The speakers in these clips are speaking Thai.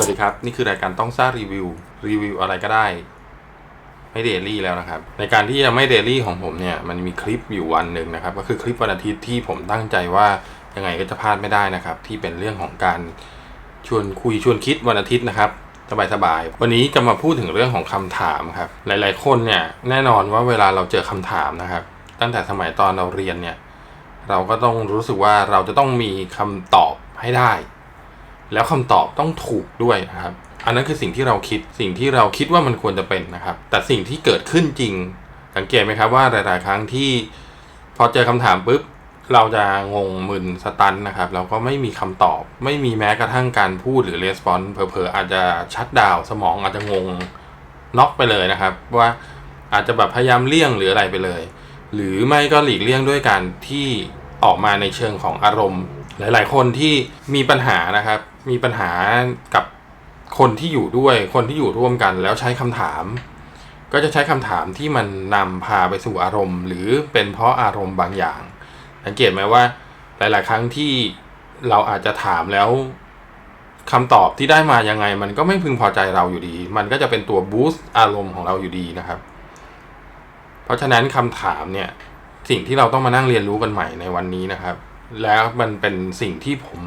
วัสดีครับ นี่คือรายการต้องซ่ารีวิว รีวิวอะไรก็ได้ ไม่เดลี่แล้วนะครับ ในการที่จะไม่เดลี่ของผมเนี่ย มันมีคลิปอยู่วันหนึ่งนะครับ ก็คือคลิปวันอาทิตย์ที่ผมตั้งใจว่ายังไงก็จะพลาดไม่ได้นะครับ ที่เป็นเรื่องของการชวนคุยชวนคิดวันอาทิตย์นะครับสบายๆวันนี้จะมาพูดถึงเรื่องของคำถามครับ หลาย ๆ คนเนี่ยแน่นอนว่าเวลาเราเจอคำถามนะครับ ตั้งแต่สมัยตอนเราเรียนเนี่ย เราก็ต้องรู้สึกว่าเราจะต้องมีคำตอบให้ได้ แล้วคำตอบต้องถูกด้วยนะครับ อันนั้นคือสิ่งที่เราคิดสิ่งที่เราคิดว่ามันควรจะเป็นนะครับ แต่สิ่งที่เกิดขึ้นจริง สังเกตไหมครับว่าหลาย ๆ ครั้งที่พอเจอคำถามปุ๊บเราจะงงมึนสตันนะครับเราก็ไม่มีคำตอบ ไม่มีแม้กระทั่งการพูดหรือレスปอนส์เผลอๆอาจจะชัดดาวสมองอาจจะงงน็อกไปเลยนะครับ ว่าอาจจะแบบพยายามเลี่ยงหรืออะไรไปเลย หรือไม่ก็หลีกเลี่ยงด้วยการที่ออกมาในเชิงของอารมณ์ หลาย ๆ คนที่มีปัญหานะครับ มีปัญหากับคนที่อยู่ด้วยคนที่อยู่ร่วมกัน แล้วใช้คำถาม ก็จะใช้คำถามที่มันนำพาไปสู่อารมณ์ หรือเป็นเพราะอารมณ์บางอย่าง สังเกตไหมว่า หลาย ๆ ครั้งที่เราอาจจะถามแล้วคำตอบที่ได้มายังไง มันก็ไม่พึงพอใจเราอยู่ดี มันก็จะเป็นตัวบูสต์อารมณ์ของเราอยู่ดีนะครับ เพราะฉะนั้นคำถามเนี่ยสิ่งที่เราต้องมานั่งเรียนรู้กันใหม่ในวันนี้นะครับ แล้วมันเป็นสิ่งที่ผม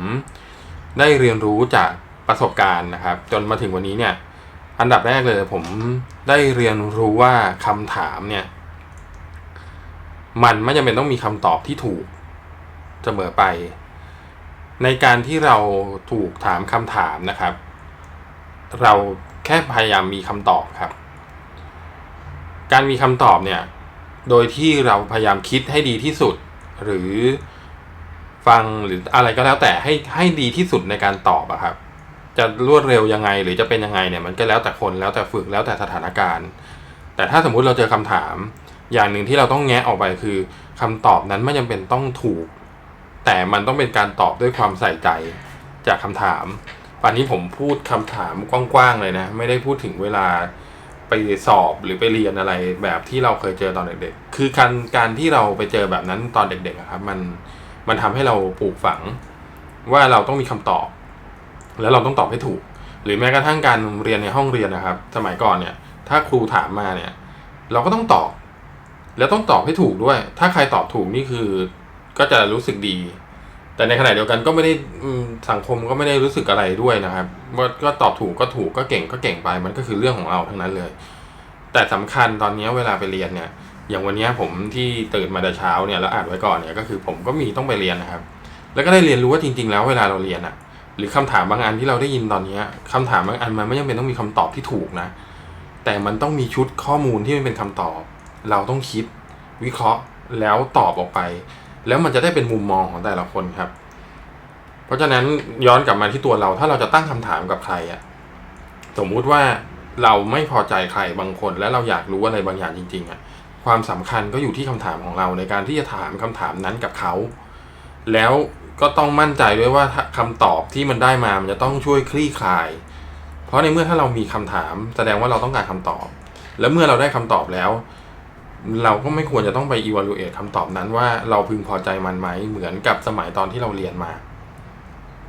ได้เรียนรู้จากประสบการณ์นะครับ จนมาถึงวันนี้เนี่ย อันดับแรกเลยผมได้เรียนรู้ว่าคำถามเนี่ย มันไม่จำเป็นต้องมีคำตอบที่ถูกเสมอไป ในการที่เราถูกถามคำถามนะครับ เราแค่พยายามมีคำตอบครับ การมีคำตอบเนี่ย โดยที่เราพยายามคิดให้ดีที่สุด หรือ ฟังหรืออะไรก็แล้วแต่ให้ให้ดีที่สุดในการตอบอะครับ จะรวดเร็วยังไงหรือจะเป็นยังไงเนี่ยมันก็แล้วแต่คนแล้วแต่ฝึกแล้วแต่สถานการณ์ แต่ถ้าสมมุติเราเจอคำถาม อย่างหนึ่งที่เราต้องแงะออกไปคือคำตอบนั้นไม่จำเป็นต้องถูก แต่มันต้องเป็นการตอบด้วยความใส่ใจจากคำถามวันนี้ผมพูดคำถามกว้างๆเลยนะ ไม่ได้พูดถึงเวลาไปสอบหรือไปเรียนอะไรแบบที่เราเคยเจอตอนเด็กๆ คือการการที่เราไปเจอแบบนั้นตอนเด็กๆครับ มัน มันทำให้เราปลูกฝังว่าเราต้องมีคำตอบ แล้วเราต้องตอบให้ถูก หรือแม้กระทั่งการเรียนในห้องเรียนนะครับ สมัยก่อนเนี่ย ถ้าครูถามมาเนี่ย เราก็ต้องตอบ แล้วต้องตอบให้ถูกด้วย ถ้าใครตอบถูกนี่คือ ก็จะรู้สึกดี แต่ในขณะเดียวกันก็ไม่ได้สังคมก็ไม่ได้รู้สึกอะไรด้วยนะครับว่าก็ตอบถูกก็ถูกก็เก่งก็เก่งไป มันก็คือเรื่องของเราทั้งนั้นเลย แต่สำคัญตอนนี้เวลาไปเรียนเนี่ย อย่างวันนี้ผมที่ตื่นมาแต่เช้าเนี่ยแล้วอ่านไว้ก่อนเนี่ยก็คือผมก็มีต้องไปเรียนนะครับ แล้วก็ได้เรียนรู้ว่าจริง ๆ แล้วเวลาเราเรียนอะหรือคำถามบางอันที่เราได้ยินตอนนี้คำถามบางอันมันไม่จำเป็นต้องมีคำตอบที่ถูกนะ แต่มันต้องมีชุดข้อมูลที่มันเป็นคำตอบ เราต้องคิดวิเคราะห์แล้วตอบออกไป แล้วมันจะได้เป็นมุมมองของแต่ละคนครับ เพราะฉะนั้นย้อนกลับมาที่ตัวเราถ้าเราจะตั้งคำถามกับใครอะสมมุติว่าเราไม่พอใจใครบางคน และเราอยากรู้อะไรบางอย่างจริงๆอะ ความสำคัญก็อยู่ที่คำถามของเราในการที่จะถามคำถามนั้นกับเขา แล้วก็ต้องมั่นใจด้วยว่าถ้าคำตอบที่มันได้มามันจะต้องช่วยคลี่คลาย เพราะในเมื่อถ้าเรามีคำถาม แสดงว่าเราต้องการคำตอบ แล้วเมื่อเราได้คำตอบแล้ว เราก็ไม่ควรจะต้องไป evaluate คำตอบนั้นว่าเราพึงพอใจมันไหมเหมือนกับสมัยตอนที่เราเรียนมา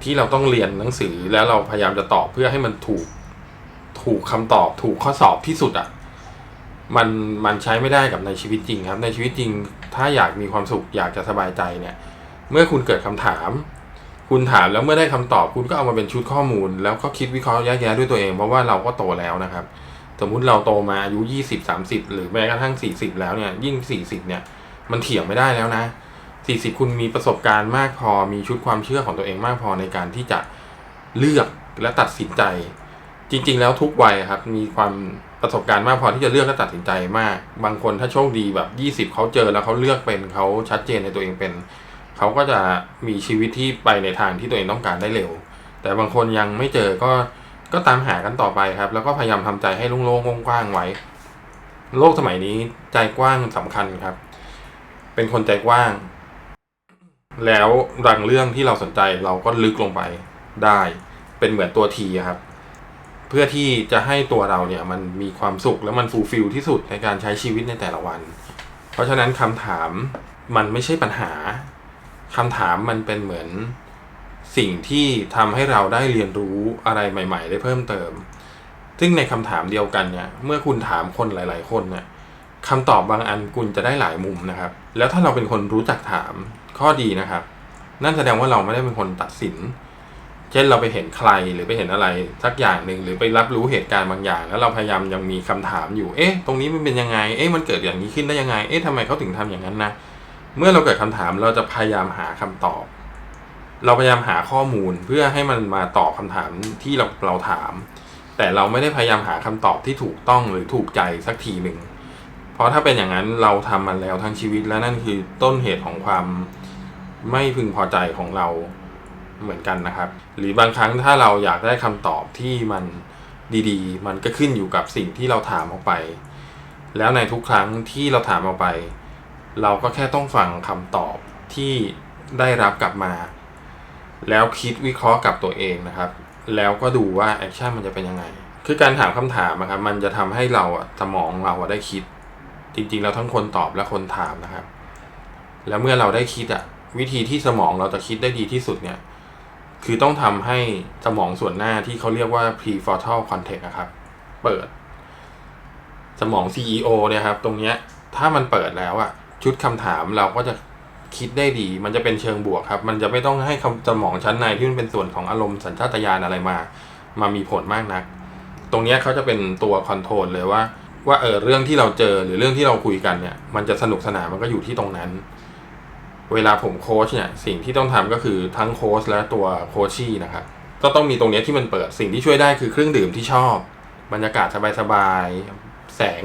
ที่เราต้องเรียนหนังสือแล้วเราพยายามจะตอบเพื่อให้มันถูก ถูกคำตอบถูกข้อสอบที่สุดอะ่ะ มันมันใช้ไม่ได้กับในชีวิตจริงครับ ในชีวิตจริง ถ้าอยากมีความสุขอยากจะสบายใจเนี่ย เมื่อคุณเกิดคำถาม คุณถามแล้วเมื่อได้คำตอบ คุณก็เอามาเป็นชุดข้อมูล แล้วก็คิดวิเคราะห์แยกแยะด้วยตัวเอง เพราะว่าเราก็โตแล้วนะครับ สมมุติเราโตมาอายุยี่สิบสามสิบหรือแม้กระทั่งสี่สิบแล้วเนี่ยยิ่งสี่สิบเนี่ย มันเถียงไม่ได้แล้วนะสี่สิบคุณมีประสบการณ์มากพอมีชุดความเชื่อของตัวเองมากพอในการที่จะเลือกและตัดสินใจ จริง ๆ แล้วทุกวัยครับมีความ ประสบการณ์มากพอที่จะเลือกและตัดสินใจมาก บางคนถ้าโชคดีแบบยี่สิบเขาเจอแล้วเขาเลือกเป็นเขาชัดเจนในตัวเองเป็น เขาก็จะมีชีวิตที่ไปในทางที่ตัวเองต้องการได้เร็ว แต่บางคนยังไม่เจอก็ก็ตามหากันต่อไปครับ แล้วก็พยายามทำใจให้โล่งๆกว้างๆไว้ โลกสมัยนี้ใจกว้างสำคัญครับ เป็นคนใจกว้าง แล้วรังเรื่องที่เราสนใจเราก็ลึกลงไปได้ เป็นเหมือนตัวทีครับ เพื่อที่จะให้ตัวเราเนี่ยมันมีความสุขแล้วมันฟูลฟิลที่สุดในการใช้ชีวิตในแต่ละวัน เพราะฉะนั้นคำถามมันไม่ใช่ปัญหาคำถามมันเป็นเหมือนสิ่งที่ทำให้เราได้เรียนรู้อะไรใหม่ ๆ ได้เพิ่มเติม ซึ่งในคำถามเดียวกันเนี่ยเมื่อคุณถามคนหลาย ๆ คนเนี่ยคำตอบบางอันคุณจะได้หลายมุมนะครับ แล้วถ้าเราเป็นคนรู้จักถามข้อดีนะครับ นั่นแสดงว่าเราไม่ได้เป็นคนตัดสิน เช่นเราไปเห็นใครหรือไปเห็นอะไรสักอย่างหนึ่งหรือไปรับรู้เหตุการณ์บางอย่าง แล้วเราพยายามยังมีคำถามอยู่ เอ๊ะ ตรงนี้มันเป็นยังไง เอ๊ะ มันเกิดอย่างนี้ขึ้นได้ยังไง เอ๊ะทำไมเขาถึงทำอย่างนั้นนะ เมื่อเราเกิดคำถามเราจะพยายามหาคำตอบ เราพยายามหาข้อมูลเพื่อให้มันมาตอบคำถามที่เราเราถาม แต่เราไม่ได้พยายามหาคำตอบที่ถูกต้องหรือถูกใจสักทีหนึ่ง เพราะถ้าเป็นอย่างนั้นเราทำมันแล้วทั้งชีวิตและนั่นคือต้นเหตุของความไม่พึงพอใจของเรา เหมือนกันนะครับ หรือบางครั้งถ้าเราอยากได้คำตอบที่มันดีๆ มันก็ขึ้นอยู่กับสิ่งที่เราถามออกไป แล้วในทุกครั้งที่เราถามออกไป เราก็แค่ต้องฟังคำตอบที่ได้รับกลับมา แล้วคิดวิเคราะห์กับตัวเองนะครับ แล้วก็ดูว่าแอคชั่นมันจะเป็นยังไง คือการถามคำถามนะครับ มันจะทำให้เราสมองเราได้คิด จริงๆแล้วทั้งคนตอบและคนถามนะครับ แล้วเมื่อเราได้คิดอะวิธีที่สมองเราจะคิดได้ดีที่สุดเนี่ย คือต้องทำให้สมองส่วนหน้าที่เขาเรียกว่า prefrontal cortex นะครับ เปิด สมอง CEO เนี่ยครับ ตรงเนี้ยถ้ามันเปิดแล้วอะชุดคำถามเราก็จะคิดได้ดี มันจะเป็นเชิงบวกครับ มันจะไม่ต้องให้คำสมองชั้นในที่มันเป็นส่วนของอารมณ์สัญชาตญาณอะไรมา มามีผลมากนัก ตรงเนี้ยเขาจะเป็นตัวคอนโทรลเลยว่า ว่าเออเรื่องที่เราเจอหรือเรื่องที่เราคุยกันเนี่ย มันจะสนุกสนานมันก็อยู่ที่ตรงนั้น เวลาผมโค้ชเนี่ยสิ่งที่ต้องทำก็คือทั้งโค้ชและตัวโคชี่นะครับก็ต้องมีตรงนี้ที่มันเปิดสิ่งที่ช่วยได้คือเครื่องดื่มที่ชอบ บรรยากาศสบายๆแสง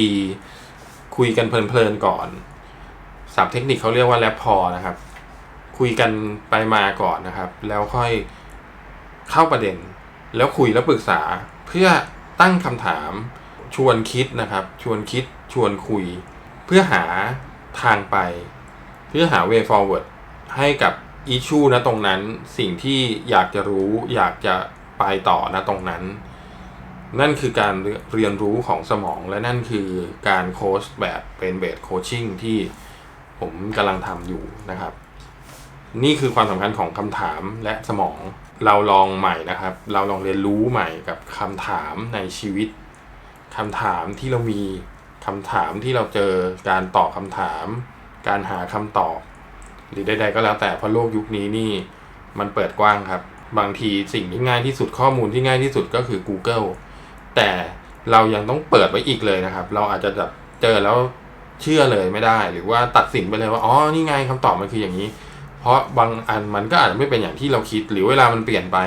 ดีๆ คุยกันเพลินๆก่อนศัพท์เทคนิคเขาเรียกว่าแรปพอนะครับ คุยกันไปมาก่อนนะครับ แล้วค่อยเข้าประเด็น แล้วคุยแล้วปรึกษาเพื่อตั้งคำถาม ชวนคิดนะครับ ชวนคิดชวนคุย เพื่อหาทางไป เพื่อหา way forward ให้กับอิชูนะตรงนั้นสิ่งที่อยากจะรู้อยากจะไปต่อนะตรงนั้น นั่นคือการเรียนรู้ของสมองและนั่นคือการโค้ชแบบเป็นเบสโคชชิ่งที่ผมกำลังทำอยู่นะครับ นี่คือความสำคัญของคำถามและสมองเราลองใหม่นะครับ เราลองเรียนรู้ใหม่กับคำถามในชีวิตคำถามที่เรามีคำถามที่เราเจอการตอบคำถาม การหาคำตอบ หรือใดๆก็แล้วแต่เพราะโลกยุคนี้นี่มันเปิดกว้างครับ บางทีสิ่งที่ง่ายที่สุดข้อมูลที่ง่ายที่สุดก็คือ Google แต่เรายังต้องเปิดไว้อีกเลยนะครับ เราอาจจะแบบเจอแล้วเชื่อเลยไม่ได้ หรือว่าตัดสินไปเลยว่าอ๋อนี่ไงคำตอบมันคืออย่างนี้ เพราะบางอันมันก็อาจจะไม่เป็นอย่างที่เราคิด หรือเวลามันเปลี่ยนไป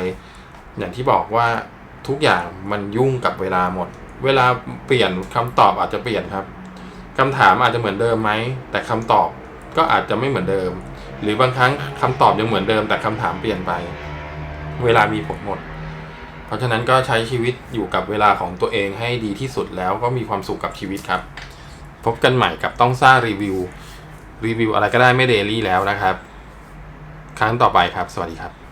อย่างที่บอกว่าทุกอย่างมันยุ่งกับเวลาหมด เวลาเปลี่ยนคำตอบอาจจะเปลี่ยนครับ คำถามอาจจะเหมือนเดิมไหม แต่คำตอบก็อาจจะไม่เหมือนเดิม หรือบางครั้งคำตอบยังเหมือนเดิม แต่คำถามเปลี่ยนไป เวลามีผลหมด เพราะฉะนั้นก็ใช้ชีวิตอยู่กับเวลาของตัวเองให้ดีที่สุดแล้วก็มีความสุขกับชีวิตครับ พบกันใหม่กับต้องซ่ารีวิว รีวิวอะไรก็ได้ไม่เดลี่แล้วนะครับ ครั้งต่อไปครับ สวัสดีครับ